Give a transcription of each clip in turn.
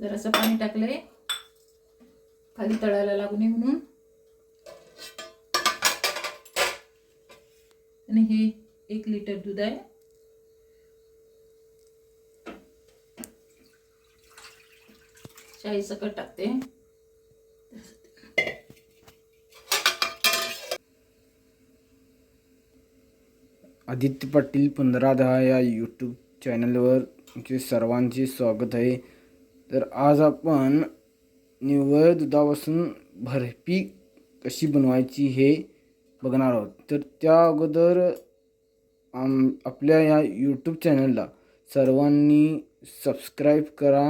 जरासं पाणी टाकलंय. खाली तळायला लागू नये म्हणून. आणि हे एक लिटर दूध आहे. शाही सकट टाकते. आदित्य पाटील पंधरा दहा या यूट्यूब चॅनलवर सर्वांचे स्वागत आहे. तर आज आपण निव्वळ दुधापासून बर्फी कशी बनवायची हे बघणार आहोत. तर त्या अगोदर आम आपल्या या यूट्यूब चॅनलला सर्वांनी सबस्क्राईब करा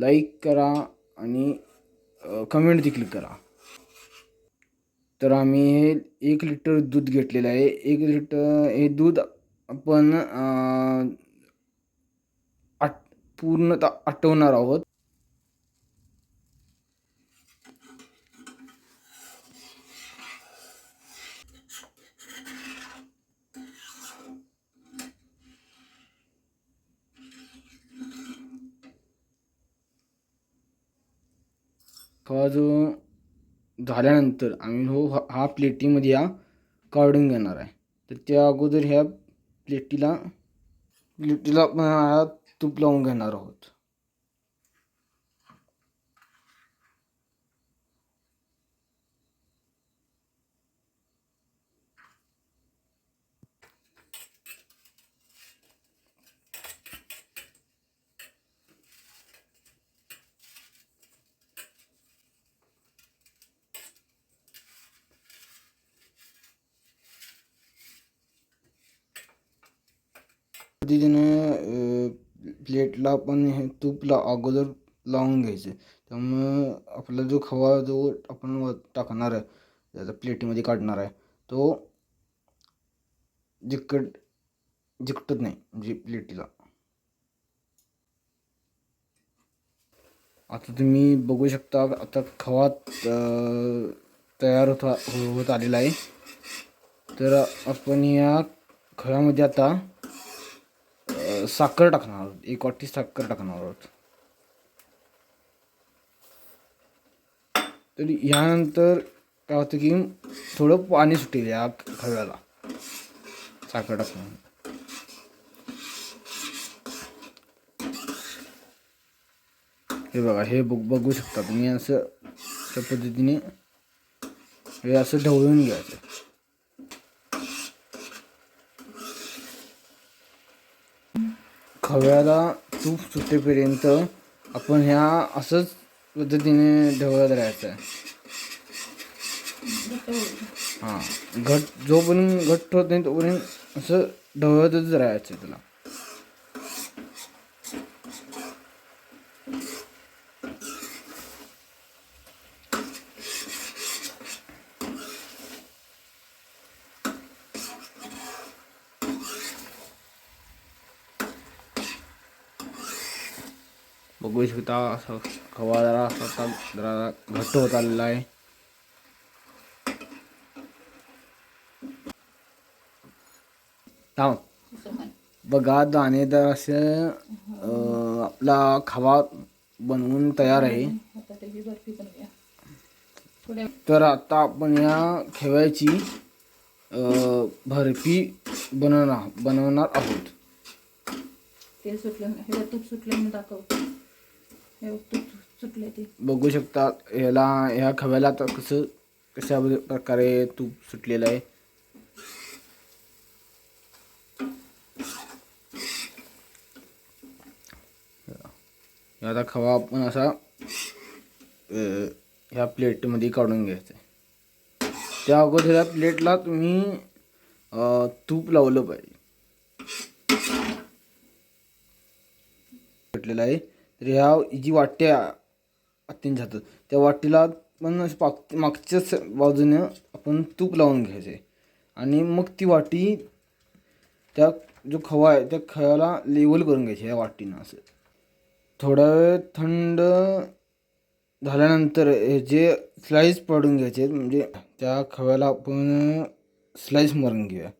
लाईक करा आणि कमेंट देखील करा. तर आम्ही हे एक लिटर दूध घेतलेलं आहे. एक लिटर हे दूध आपण पूर्णतः आटवणार आहोत. हा जो झाल्यानंतर आम्ही हो हा- प्लेटीमध्ये या काढून घेणार आहे. तर त्या अगोदर ह्या प्लेटीला प्लेटीला तूप लावून घेणार आहोत. पद्धतीने प्लेटला पण हे तूप ला अगोदर लावून घ्यायचे. त्यामुळं आपला जो खवा जो आपण व टाकणार आहे त्याचा प्लेटीमध्ये काढणार आहे तो जिकट जिकटत नाही म्हणजे प्लेटीला. आता तुम्ही बघू शकता आता खवा तयार होत होत आलेला आहे. तर आपण या खव्यामध्ये आता साखर टाकणार आहोत. एक वाटी साखर टाकणार आहोत. तर ह्यानंतर काय होतं की थोडं पाणी सुटेल या खव्याला. साखर टाकून. हे बघा हे बघ बघू शकता तुम्ही असं त्या पद्धतीने हे असं ढवळून घ्यायचं. खव्याला तूप सुटेपर्यंत आपण ह्या असंच पद्धतीने ढवळत राहायचं आहे. हां घट जोपर्यंत घट्ट होत नाही तोपर्यंत असं ढवळतच राहायचं त्याला बघू शकता असं खवा जरा असा जरा घट्ट होत आलेला आहे. थांब. बघा दाणेदार असं आपला खवा बनवून तयार आहे. तर आता आपण या अं, बर्फी बनवणार बनवणार आहोत. सुटलं तूप सुटलं म्हणून दाखव हे सुटले ते बघू शकता ह्याला ह्या खव्याला आता कसं कशा प्रकारे तूप सुटलेलं आहे. आता खवा आपण असा ह्या प्लेटमध्ये काढून घ्यायचा आहे. त्या अगोदर ह्या प्लेटला तुम्ही तूप लावलं पाहिजे. भेटलेलं आहे. रिहाव ह्या जी वाटी आहे जातात. त्या वाटीला पण असं पाक मागच्याच बाजूने आपण तूप लावून घ्यायचं. आहे आणि मग ती वाटी त्या जो खवा आहे त्या खव्याला लेवल करून घ्यायची या वाटीनं असं. थोडा वेळ थंड झाल्यानंतर हे जे स्लाईस पडून घ्यायचे आहेत, म्हणजे त्या खव्याला आपण स्लाईस मारून घेऊया.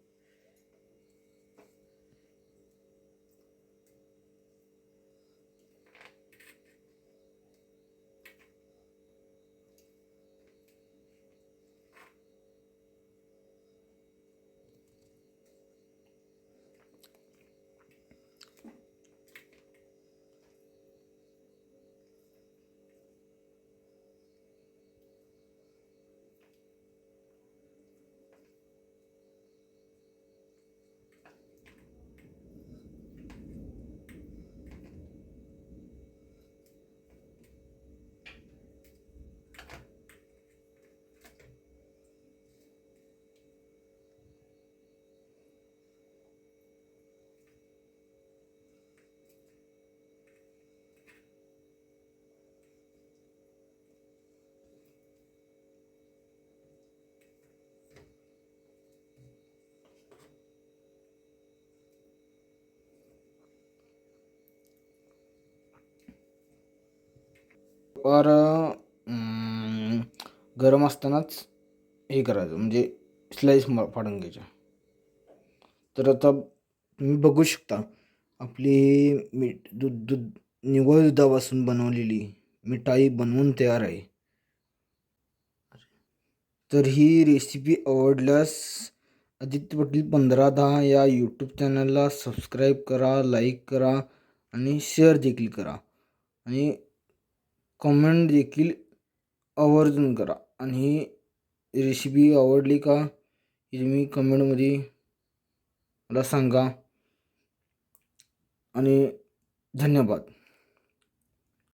वर गरम असतानाच हे करायचं म्हणजे स्लाईस फाडून घ्यायच्या तर आता तुम्ही बघू शकता आपली मीठ दूध दूध निव्वळ दुधापासून बनवलेली मिठाई बनवून तयार आहे. तर ही रेसिपी आवडल्यास आदित्य पाटील पंधरा दहा या यूट्यूब चॅनलला सबस्क्राईब करा लाईक करा आणि शेअर देखील करा. आणि कमेंट देखील आवर्जून करा. आणि ही रेसिपी आवडली का हे तुम्ही कमेंटमध्ये मला सांगा. आणि धन्यवाद.